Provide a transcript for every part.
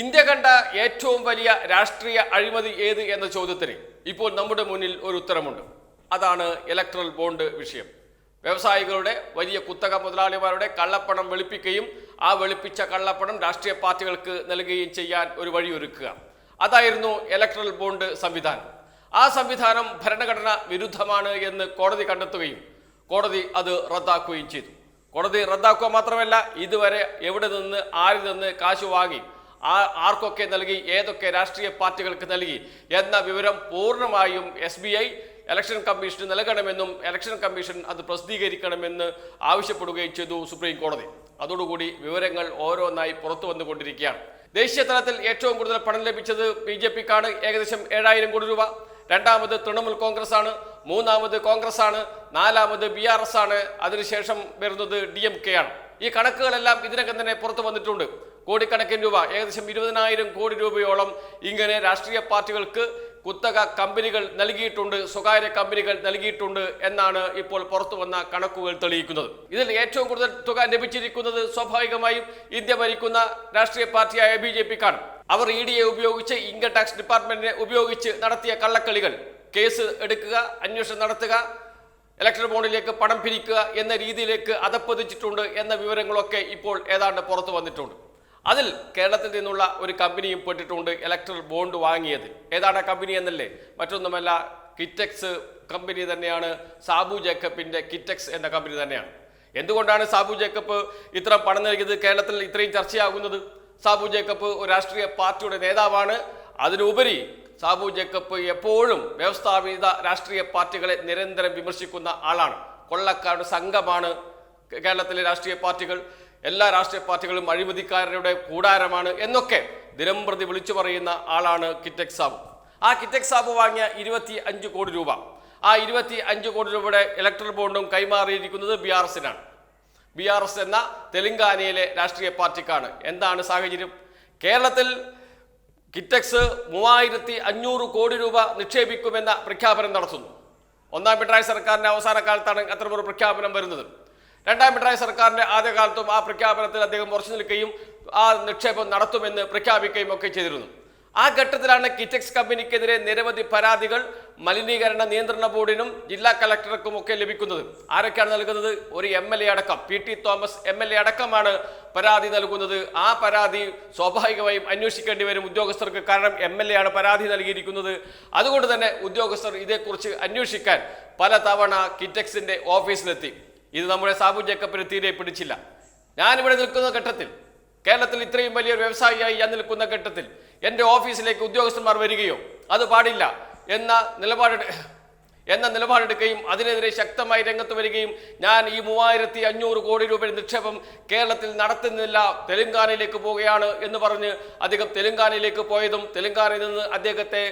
India കണ്ട ഏറ്റവും വലിയ രാഷ്ട്രീയ അഴിമതി ഏത് എന്ന ചോദ്യത്തിന് ഇപ്പോൾ നമ്മുടെ മുന്നിൽ ഒരു ഉത്തരമുണ്ട്. അതാണ് ഇലക്ട്രൽ ബോണ്ട് വിഷയം. വ്യവസായികളുടെ വലിയ കുത്തക മുതലാളിമാരുടെ കള്ളപ്പണം വെളുപ്പിക്കുകയും ആ വെളുപ്പിച്ച കള്ളപ്പണം രാഷ്ട്രീയ പാർട്ടികൾക്ക് നൽകുകയും ചെയ്യാൻ ഒരു വഴിയൊരുക്കുക അതായിരുന്നു ഇലക്ട്രൽ ബോണ്ട് സംവിധാനം. ആ സംവിധാനം ഭരണഘടന വിരുദ്ധമാണ് എന്ന് കോടതി കണ്ടെത്തുകയും കോടതി അത് റദ്ദാക്കുകയും ചെയ്തു. കോടതി റദ്ദാക്കുക മാത്രമല്ല ഇതുവരെ എവിടെ നിന്ന് ആരിൽ നിന്ന് കാശ് വാങ്ങി ആർക്കൊക്കെ നൽകി ഏതൊക്കെ രാഷ്ട്രീയ പാർട്ടികൾക്ക് നൽകി എന്ന വിവരം പൂർണമായും എസ് ബി ഐ ഇലക്ഷൻ കമ്മീഷന് നൽകണമെന്നും ഇലക്ഷൻ കമ്മീഷൻ അത് പ്രസിദ്ധീകരിക്കണമെന്ന് ആവശ്യപ്പെടുകയും ചെയ്തു സുപ്രീം കോടതി അതോടുകൂടി വിവരങ്ങൾ ഓരോന്നായി പുറത്തു വന്നുകൊണ്ടിരിക്കുകയാണ്. ദേശീയ തലത്തിൽ ഏറ്റവും കൂടുതൽ പണം ലഭിച്ചത് ബി ജെ പിക്കാണ്. ഏകദേശം ഏഴായിരം കോടി രൂപ. രണ്ടാമത് തൃണമൂൽ കോൺഗ്രസ് ആണ് മൂന്നാമത് കോൺഗ്രസ് ആണ് നാലാമത് ബി ആർ എസ് ആണ്. അതിനുശേഷം വരുന്നത് ഡി എം കെ ആണ്. ഈ കണക്കുകളെല്ലാം ഇതിനകം തന്നെ പുറത്തു വന്നിട്ടുണ്ട്. കോടിക്കണക്കിന് രൂപ ഏകദേശം ഇരുപതിനായിരം കോടി രൂപയോളം ഇങ്ങനെ രാഷ്ട്രീയ പാർട്ടികൾക്ക് കുത്തക കമ്പനികൾ നൽകിയിട്ടുണ്ട് സ്വകാര്യ കമ്പനികൾ നൽകിയിട്ടുണ്ട് എന്നാണ് ഇപ്പോൾ പുറത്തു വന്ന കണക്കുകൾ തെളിയിക്കുന്നത്. ഇതിൽ ഏറ്റവും കൂടുതൽ തുക ലഭിച്ചിരിക്കുന്നത് സ്വാഭാവികമായും ഇന്ത്യ ഭരിക്കുന്ന രാഷ്ട്രീയ പാർട്ടിയായ ബി ജെ പിക്കാണ്. അവർ ഇ ഡി എ ഉപയോഗിച്ച് ഇൻകം ടാക്സ് ഡിപ്പാർട്ട്മെന്റിനെ ഉപയോഗിച്ച് നടത്തിയ കള്ളക്കളികൾ. കേസ് എടുക്കുക അന്വേഷണം നടത്തുക ഇലക്ഷൻ ബോണ്ടിലേക്ക് പണം പിരിക്കുക എന്ന രീതിയിലേക്ക് അതപ്പതിച്ചിട്ടുണ്ട് എന്ന വിവരങ്ങളൊക്കെ ഇപ്പോൾ ഏതാണ്ട് പുറത്തു വന്നിട്ടുണ്ട്. അതിൽ കേരളത്തിൽ നിന്നുള്ള ഒരു കമ്പനിയും പെട്ടിട്ടുണ്ട് ഇലക്ട്രൽ ബോണ്ട് വാങ്ങിയത്. ഏതാണ് കമ്പനി എന്നല്ലേ? മറ്റൊന്നുമല്ല കിറ്റക്സ് കമ്പനി തന്നെയാണ് സാബു ജേക്കബിന്റെ കിറ്റക്സ് എന്ന കമ്പനി തന്നെയാണ്. എന്തുകൊണ്ടാണ് സാബു ജേക്കബ് ഇത്ര പണം നൽകിയത്? കേരളത്തിൽ ഇത്രയും ചർച്ചയാകുന്നത്? സാബു ജേക്കബ് ഒരു രാഷ്ട്രീയ പാർട്ടിയുടെ നേതാവാണ്. അതിനുപരി സാബു ജേക്കബ് എപ്പോഴും വ്യവസ്ഥാപിത രാഷ്ട്രീയ പാർട്ടികളെ നിരന്തരം വിമർശിക്കുന്ന ആളാണ്. കൊള്ളക്കാരുടെ സംഘമാണ് കേരളത്തിലെ രാഷ്ട്രീയ പാർട്ടികൾ. എല്ലാ രാഷ്ട്രീയ പാർട്ടികളും അഴിമതിക്കാരുടെ കൂടാരമാണ് എന്നൊക്കെ ദിനം പ്രതി വിളിച്ചു പറയുന്ന ആളാണ് കിറ്റക് സാബു. ആ കിറ്റക് സാബു വാങ്ങിയ ഇരുപത്തി അഞ്ച് കോടി രൂപ. ആ ഇരുപത്തി അഞ്ച് കോടി രൂപയുടെ ഇലക്ട്രൽ ബോണ്ടും കൈമാറിയിരിക്കുന്നത് ബി ആർ എസിനാണ് ബി ആർ എസ് എന്ന തെലങ്കാനയിലെ രാഷ്ട്രീയ പാർട്ടിക്കാണ്. എന്താണ് സാഹചര്യം? കേരളത്തിൽ കിറ്റക്സ് മൂവായിരത്തി അഞ്ഞൂറ് കോടി രൂപ നിക്ഷേപിക്കുമെന്ന പ്രഖ്യാപനം നടത്തുന്നു ഒന്നാം പിണറായി സർക്കാരിന്റെ അവസാന കാലത്താണ് അത്തരമൊരു പ്രഖ്യാപനം വരുന്നത്. രണ്ടാം പിണറായി സർക്കാരിന്റെ ആദ്യകാലത്തും ആ പ്രഖ്യാപനത്തിൽ അദ്ദേഹം ഉറച്ചു നിൽക്കുകയും ആ നിക്ഷേപം നടത്തുമെന്ന് പ്രഖ്യാപിക്കുകയും ഒക്കെ ചെയ്തിരുന്നു. ആ ഘട്ടത്തിലാണ് കിറ്റക്സ് കമ്പനിക്കെതിരെ നിരവധി പരാതികൾ മലിനീകരണ നിയന്ത്രണ ബോർഡിനും ജില്ലാ കളക്ടർക്കും ഒക്കെ ലഭിക്കുന്നത്. ആരൊക്കെയാണ് നൽകുന്നത്? ഒരു എം എൽ എ അടക്കം. P T Thomas M L A അടക്കമാണ് പരാതി നൽകുന്നത്. ആ പരാതി സ്വാഭാവികമായും അന്വേഷിക്കേണ്ടി വരും ഉദ്യോഗസ്ഥർക്ക് കാരണം എം എൽ എ ആണ് പരാതി നൽകിയിരിക്കുന്നത്. അതുകൊണ്ട് തന്നെ ഉദ്യോഗസ്ഥർ ഇതേക്കുറിച്ച് അന്വേഷിക്കാൻ പല തവണ കിറ്റക്സിന്റെ ഓഫീസിലെത്തി. ഇത് നമ്മുടെ സാബു ജേക്കബിന് തീരെ പിടിച്ചില്ല. ഞാനിവിടെ നിൽക്കുന്ന ഘട്ടത്തിൽ കേരളത്തിൽ ഇത്രയും വലിയൊരു വ്യവസായിയായി ഞാൻ നിൽക്കുന്ന ഘട്ടത്തിൽ എന്റെ ഓഫീസിലേക്ക് ഉദ്യോഗസ്ഥന്മാർ വരികയോ അത് പാടില്ല എന്ന നിലപാട് എന്ന നിലപാടെടുക്കുകയും അതിനെതിരെ ശക്തമായി രംഗത്ത് വരികയും ഞാൻ ഈ മൂവായിരത്തി അഞ്ഞൂറ് കോടി രൂപയുടെ നിക്ഷേപം കേരളത്തിൽ നടത്തുന്നില്ല തെലുങ്കാനയിലേക്ക് പോവുകയാണ് എന്ന് പറഞ്ഞ് അദ്ദേഹം തെലുങ്കാനയിലേക്ക് പോയതും തെലുങ്കാനയിൽ നിന്ന് അദ്ദേഹത്തെ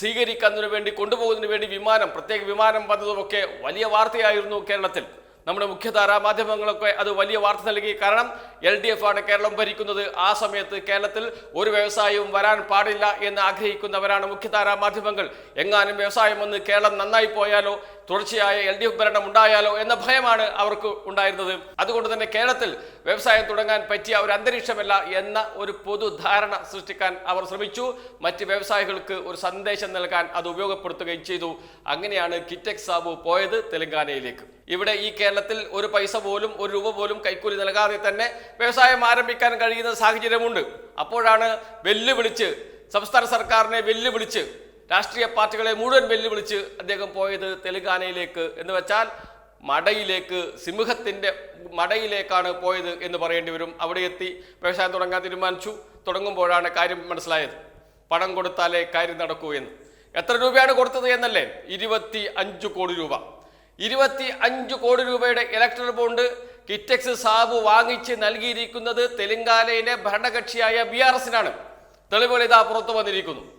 സ്വീകരിക്കുന്നതിന് വേണ്ടി കൊണ്ടുപോകുന്നതിന് വേണ്ടി വിമാനം പ്രത്യേക വിമാനം വന്നതുമൊക്കെ വലിയ വാർത്തയായിരുന്നു കേരളത്തിൽ. നമ്മുടെ മുഖ്യധാര മാധ്യമങ്ങളൊക്കെ അത് വലിയ വാർത്ത നൽകി. കാരണം എൽ ഡി എഫ് ആണ് കേരളം ഭരിക്കുന്നത്. ആ സമയത്ത് കേരളത്തിൽ ഒരു വ്യവസായവും വരാൻ പാടില്ല എന്ന് ആഗ്രഹിക്കുന്നവരാണ് മുഖ്യധാര മാധ്യമങ്ങൾ. എങ്ങാനും വ്യവസായം വന്ന് കേരളം നന്നായി പോയാലോ? തുടർച്ചയായ എൽ ഡി എഫ് ഭരണം ഉണ്ടായാലോ എന്ന ഭയമാണ് അവർക്ക് ഉണ്ടായിരുന്നത്. അതുകൊണ്ട് തന്നെ കേരളത്തിൽ വ്യവസായം തുടങ്ങാൻ പറ്റിയ ഒരു അന്തരീക്ഷമല്ല എന്ന ഒരു പൊതുധാരണ സൃഷ്ടിക്കാൻ അവർ ശ്രമിച്ചു. മറ്റ് വ്യവസായികൾക്ക് ഒരു സന്ദേശം നൽകാൻ അത് ഉപയോഗപ്പെടുത്തുകയും ചെയ്തു. അങ്ങനെയാണ് കിറ്റക് സാബു പോയത് തെലങ്കാനയിലേക്ക്. ഇവിടെ ഈ കേരളത്തിൽ ഒരു പൈസ പോലും ഒരു രൂപ പോലും കൈക്കൂലി നൽകാതെ തന്നെ വ്യവസായം ആരംഭിക്കാൻ കഴിയുന്ന സാഹചര്യമുണ്ട്. അപ്പോഴാണ് വെല്ലുവിളിച്ച് സംസ്ഥാന സർക്കാരിനെ വെല്ലുവിളിച്ച് രാഷ്ട്രീയ പാർട്ടികളെ മുഴുവൻ വെല്ലുവിളിച്ച് അദ്ദേഹം പോയത് തെലുങ്കാനയിലേക്ക് എന്ന് വെച്ചാൽ മടയിലേക്ക് സിംഹത്തിന്റെ മടയിലേക്കാണ് പോയത് എന്ന് പറയേണ്ടി വരും. അവിടെ എത്തി വ്യവസായം തുടങ്ങാൻ തീരുമാനിച്ചു. തുടങ്ങുമ്പോഴാണ് കാര്യം മനസ്സിലായത്. പണം കൊടുത്താലേ കാര്യം നടക്കൂ എന്ന്. എത്ര രൂപയാണ് കൊടുത്തത് എന്നല്ലേ? ഇരുപത്തി അഞ്ച് കോടി രൂപ. ഇരുപത്തി അഞ്ച് കോടി രൂപയുടെ ഇലക്ട്രൽ ബോണ്ട് കിറ്റക്സ് സാബു വാങ്ങിച്ച് നൽകിയിരിക്കുന്നത് തെലങ്കാനയിലെ ഭരണകക്ഷിയായ ബി ആർ എസിനാണ് തെളിവുകൾ ഇതാ പുറത്തു വന്നിരിക്കുന്നു.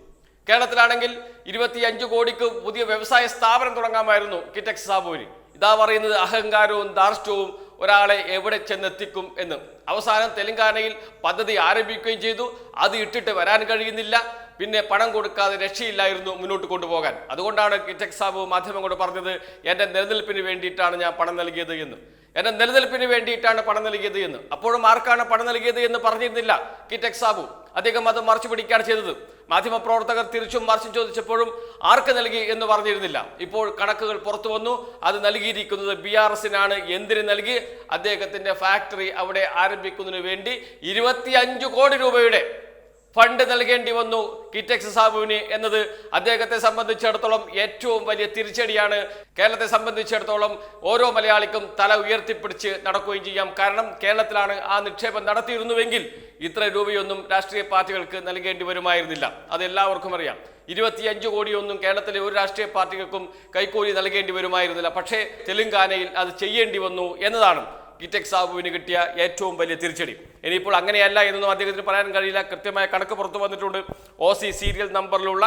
കേരളത്തിലാണെങ്കിൽ ഇരുപത്തി അഞ്ച് കോടിക്ക് പുതിയ വ്യവസായ സ്ഥാപനം തുടങ്ങാമായിരുന്നു കിറ്റക്സ് സാബുവിന് ഇതാ പറയുന്നത് അഹങ്കാരവും ധാർഷ്ട്യവും ഒരാളെ എവിടെ ചെന്നെത്തിക്കും എന്ന്. അവസാനം തെലങ്കാനയിൽ പദ്ധതി ആരംഭിക്കുകയും ചെയ്തു. അത് ഇട്ടിട്ട് വരാൻ കഴിയുന്നില്ല. പിന്നെ പണം കൊടുക്കാതെ രക്ഷയില്ലായിരുന്നു മുന്നോട്ട് കൊണ്ടുപോകാൻ. അതുകൊണ്ടാണ് കിറ്റക് സാബു മാധ്യമങ്ങളോട് പറഞ്ഞത് എന്റെ നിലനിൽപ്പിന് വേണ്ടിയിട്ടാണ് ഞാൻ പണം നൽകിയത് എന്ന്. എന്റെ നിലനിൽപ്പിന് വേണ്ടിയിട്ടാണ് പണം നൽകിയത് എന്ന്. അപ്പോഴും ആർക്കാണ് പണം നൽകിയത് എന്ന് പറഞ്ഞിരുന്നില്ല കിറ്റക് സാബു. അദ്ദേഹം അത് മറിച്ചു പിടിക്കുകയാണ് ചെയ്തത്. മാധ്യമപ്രവർത്തകർ തിരിച്ചും മറിച്ചും ചോദിച്ചപ്പോഴും ആർക്ക് നൽകി എന്ന് പറഞ്ഞിരുന്നില്ല. ഇപ്പോൾ കണക്കുകൾ പുറത്തു വന്നു. അത് നൽകിയിരിക്കുന്നത് ബി ആർ എസിനാണ്. എന്തിന് നൽകി? അദ്ദേഹത്തിന്റെ ഫാക്ടറി അവിടെ ആരംഭിക്കുന്നതിന് വേണ്ടി ഇരുപത്തിയഞ്ച് കോടി രൂപയുടെ ഫണ്ട് നൽകേണ്ടി വന്നു. കിറ്റക്സ് സാബുവിന് എന്നത് അദ്ദേഹത്തെ സംബന്ധിച്ചിടത്തോളം ഏറ്റവും വലിയ തിരിച്ചടിയാണ്. കേരളത്തെ സംബന്ധിച്ചിടത്തോളം ഓരോ മലയാളിക്കും തല ഉയർത്തിപ്പിടിച്ച് നടക്കുകയും ചെയ്യാം. കാരണം കേരളത്തിലാണ് ആ നിക്ഷേപം നടത്തിയിരുന്നുവെങ്കിൽ ഇത്ര രൂപയൊന്നും രാഷ്ട്രീയ പാർട്ടികൾക്ക് നൽകേണ്ടി വരുമായിരുന്നില്ല. അത് എല്ലാവർക്കും അറിയാം. ഇരുപത്തിയഞ്ച് കോടിയൊന്നും കേരളത്തിലെ ഒരു രാഷ്ട്രീയ പാർട്ടികൾക്കും കൈക്കൂലി നൽകേണ്ടി വരുമായിരുന്നില്ല. പക്ഷേ തെലുങ്കാനയിൽ അത് ചെയ്യേണ്ടി വന്നു എന്നതാണ് കിറ്റക് സാബുവിന് കിട്ടിയ ഏറ്റവും വലിയ തിരിച്ചടി. ഇനിയിപ്പോൾ അങ്ങനെയല്ല എന്നൊന്നും അദ്ദേഹത്തിന് പറയാൻ കഴിയില്ല. കൃത്യമായ കണക്ക് പുറത്തു വന്നിട്ടുണ്ട്. ഒ സി സീരിയൽ നമ്പറിലുള്ള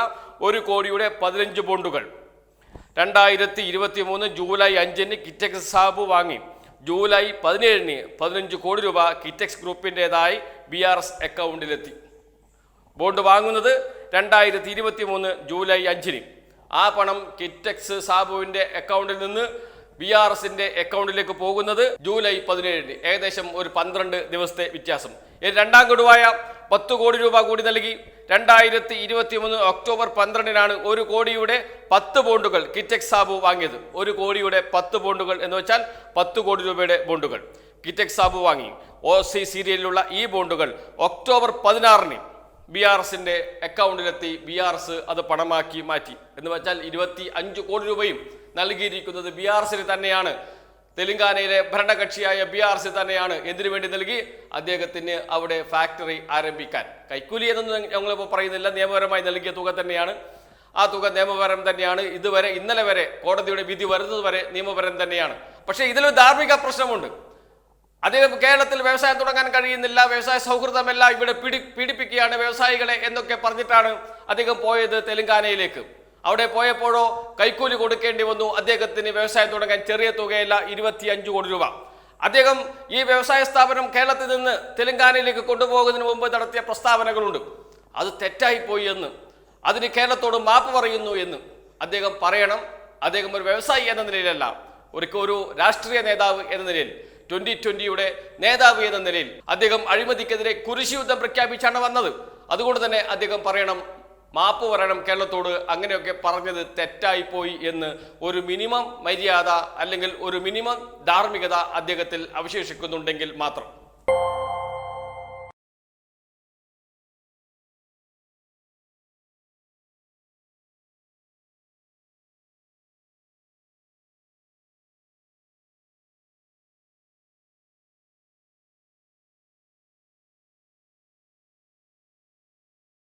ഒരു കോടിയുടെ പതിനഞ്ച് ബോണ്ടുകൾ. രണ്ടായിരത്തി ഇരുപത്തി മൂന്ന് ജൂലൈ അഞ്ചിന് കിറ്റക്സ് സാബു വാങ്ങി. ജൂലൈ പതിനേഴിന് പതിനഞ്ച് കോടി രൂപ കിറ്റക്സ് ഗ്രൂപ്പിന്റെതായി ബി ആർ എസ് അക്കൗണ്ടിലെത്തി. ബോണ്ട് വാങ്ങുന്നത് രണ്ടായിരത്തി ഇരുപത്തി മൂന്ന് ജൂലൈ അഞ്ചിന്. ആ പണം കിറ്റക്സ് സാബുവിന്റെ അക്കൗണ്ടിൽ നിന്ന് ബി ആർ എസിന്റെ അക്കൗണ്ടിലേക്ക് പോകുന്നത് ജൂലൈ പതിനേഴിന്. ഏകദേശം ഒരു പന്ത്രണ്ട് ദിവസത്തെ വ്യത്യാസം. രണ്ടാം ഗഡുവായ പത്ത് കോടി രൂപ കൂടി നൽകി രണ്ടായിരത്തി ഇരുപത്തി മൂന്ന് ഒക്ടോബർ പന്ത്രണ്ടിനാണ് ഒരു കോടിയുടെ പത്ത് ബോണ്ടുകൾ കിറ്റക്സ് സാബു വാങ്ങിയത്. ഒരു കോടിയുടെ പത്ത് ബോണ്ടുകൾ എന്ന് വെച്ചാൽ പത്ത് കോടി രൂപയുടെ ബോണ്ടുകൾ കിറ്റക്സ് സാബു വാങ്ങി. ഒ സി സീരിയലിലുള്ള ഈ ബോണ്ടുകൾ ഒക്ടോബർ പതിനാറിന് ബി ആർ എസിന്റെ അക്കൗണ്ടിലെത്തി ബി ആർ എസ് അത് പണമാക്കി മാറ്റി. എന്ന് വെച്ചാൽ ഇരുപത്തി അഞ്ച് കോടി രൂപയും നൽകിയിരിക്കുന്നത് ബി ആർ സിന് തന്നെയാണ്. തെലങ്കാനയിലെ ഭരണകക്ഷിയായ ബി ആർ സി തന്നെയാണ് എന്തിനു വേണ്ടി നൽകി? അദ്ദേഹത്തിന് അവിടെ ഫാക്ടറി ആരംഭിക്കാൻ. കൈക്കൂലി എന്നൊന്നും ഞങ്ങളിപ്പോൾ പറയുന്നില്ല. നിയമപരമായി നൽകിയ തുക തന്നെയാണ്. ആ തുക നിയമപരം തന്നെയാണ്. ഇതുവരെ ഇന്നലെ വരെ കോടതിയുടെ വിധി വരുന്നതുവരെ നിയമപരം തന്നെയാണ്. പക്ഷേ ഇതിലൊരു ധാർമ്മിക പ്രശ്നമുണ്ട്. അദ്ദേഹം കേരളത്തിൽ വ്യവസായം തുടങ്ങാൻ കഴിയുന്നില്ല. വ്യവസായ സൗഹൃദമല്ല ഇവിടെ പീഡി പീഡിപ്പിക്കുകയാണ് വ്യവസായികളെ എന്നൊക്കെ പറഞ്ഞിട്ടാണ് അദ്ദേഹം പോയത് തെലങ്കാനയിലേക്ക്. അവിടെ പോയപ്പോഴോ കൈക്കൂലി കൊടുക്കേണ്ടി വന്നു. അദ്ദേഹത്തിന് വ്യവസായം തുടങ്ങാൻ ചെറിയ തുകയല്ല ഇരുപത്തിയഞ്ച് കോടി രൂപ. അദ്ദേഹം ഈ വ്യവസായ സ്ഥാപനം കേരളത്തിൽ നിന്ന് തെലങ്കാനയിലേക്ക് കൊണ്ടുപോകുന്നതിന് മുമ്പ് നടത്തിയ പ്രസ്താവനകളുണ്ട്. അത് തെറ്റായിപ്പോയി എന്ന്. അതിന് കേരളത്തോട് മാപ്പ് പറയുന്നു എന്ന് അദ്ദേഹം പറയണം. അദ്ദേഹം ഒരു വ്യവസായി എന്ന നിലയിലല്ല ഒരു ഒരു രാഷ്ട്രീയ നേതാവ് എന്ന നിലയിൽ ട്വന്റി ട്വന്റിയുടെ നേതാവ് എന്ന നിലയിൽ അദ്ദേഹം അഴിമതിക്കെതിരെ കുരിശുയുദ്ധം പ്രഖ്യാപിച്ചാണ് വന്നത്. അതുകൊണ്ട് തന്നെ അദ്ദേഹം പറയണം മാപ്പ് പറയണം കേരളത്തോട്. അങ്ങനെയൊക്കെ പറഞ്ഞത് തെറ്റായിപ്പോയി എന്ന് ഒരു മിനിമം മര്യാദ അല്ലെങ്കിൽ ഒരു മിനിമം ധാർമ്മികത അദ്ദേഹത്തിൽ അവശേഷിക്കുന്നുണ്ടെങ്കിൽ മാത്രം.